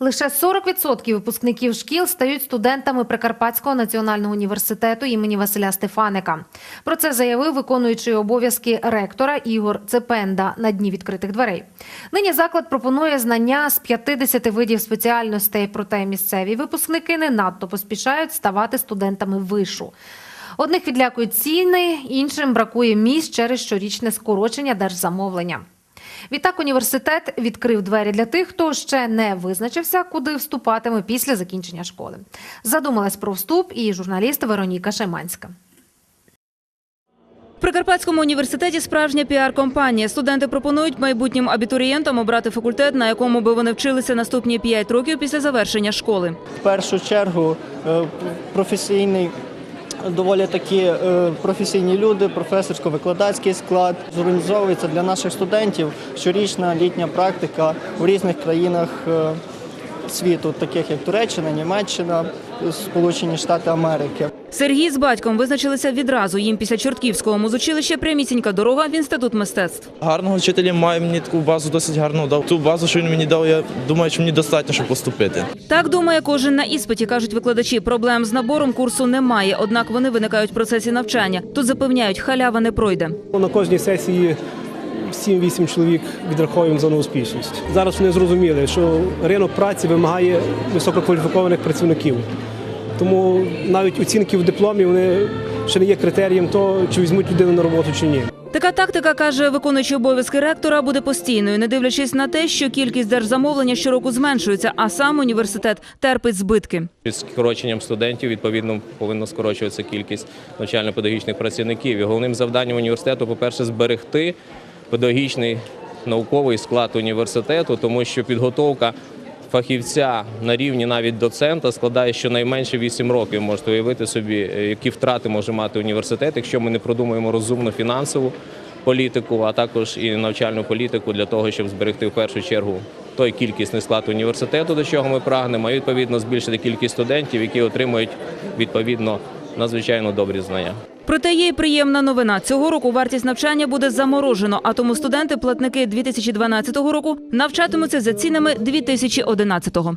Лише 40% випускників шкіл стають студентами Прикарпатського національного університету імені Василя Стефаника. Про це заявив виконуючий обов'язки ректора Ігор Цепенда на дні відкритих дверей. Нині заклад пропонує знання з 50 видів спеціальностей, проте місцеві випускники не надто поспішають ставати студентами вишу. Одних відлякують ціни, іншим бракує місць через щорічне скорочення держзамовлення. Відтак університет відкрив двері для тих, хто ще не визначився, куди вступатиме після закінчення школи. Задумалась про вступ і журналіст Вероніка Шайманська. В Прикарпатському університеті справжня піар-компанія. Студенти пропонують майбутнім абітурієнтам обрати факультет, на якому би вони вчилися наступні 5 років після завершення школи. В першу чергу е, професійний. Доволі такі е, професійні люди, професорсько-викладацький склад зорганізовується для наших студентів щорічна літня практика в різних країнах е, світу, таких як Туреччина, Німеччина, Сполучені Штати Америки. Сергій з батьком визначилися відразу. Їм після Чортківського музучилища прямісінька дорога в інститут мистецтв. Гарного вчителя має мені таку базу досить гарну дав. Ту базу, що він мені дав, я думаю, що мені достатньо, щоб поступити. Так думає кожен на іспиті, кажуть викладачі. Проблем з набором курсу немає, однак вони виникають в процесі навчання. Тут запевняють, халява не пройде. На кожній сесії 7-8 чоловік відраховуємо за успішність. Зараз вони зрозуміли, що ринок праці вимагає висококваліфікованих працівників. Тому навіть оцінки в дипломі вони ще не є критерієм того, чи візьмуть людину на роботу чи ні. Така тактика, каже виконуючий обов'язки ректора, буде постійною, не дивлячись на те, що кількість держзамовлення щороку зменшується, а сам університет терпить збитки. З скороченням студентів відповідно повинна скорочуватися кількість навчально-педагогічних працівників. І головним завданням університету, по-перше, зберегти педагогічний науковий склад університету, тому що підготовка фахівця на рівні навіть доцента складає щонайменше 8 років. Можете уявити собі, е, які втрати може мати університет, якщо ми не продумаємо розумну фінансову політику, а також і навчальну політику для того, щоб зберегти в першу чергу той кількісний склад університету, до чого ми прагнемо, і відповідно збільшити кількість студентів, які отримують відповідно надзвичайно добрі знання. Проте є й приємна новина. Цього року вартість навчання буде заморожено, а тому студенти-платники 2012 року навчатимуться за цінами 2011-го.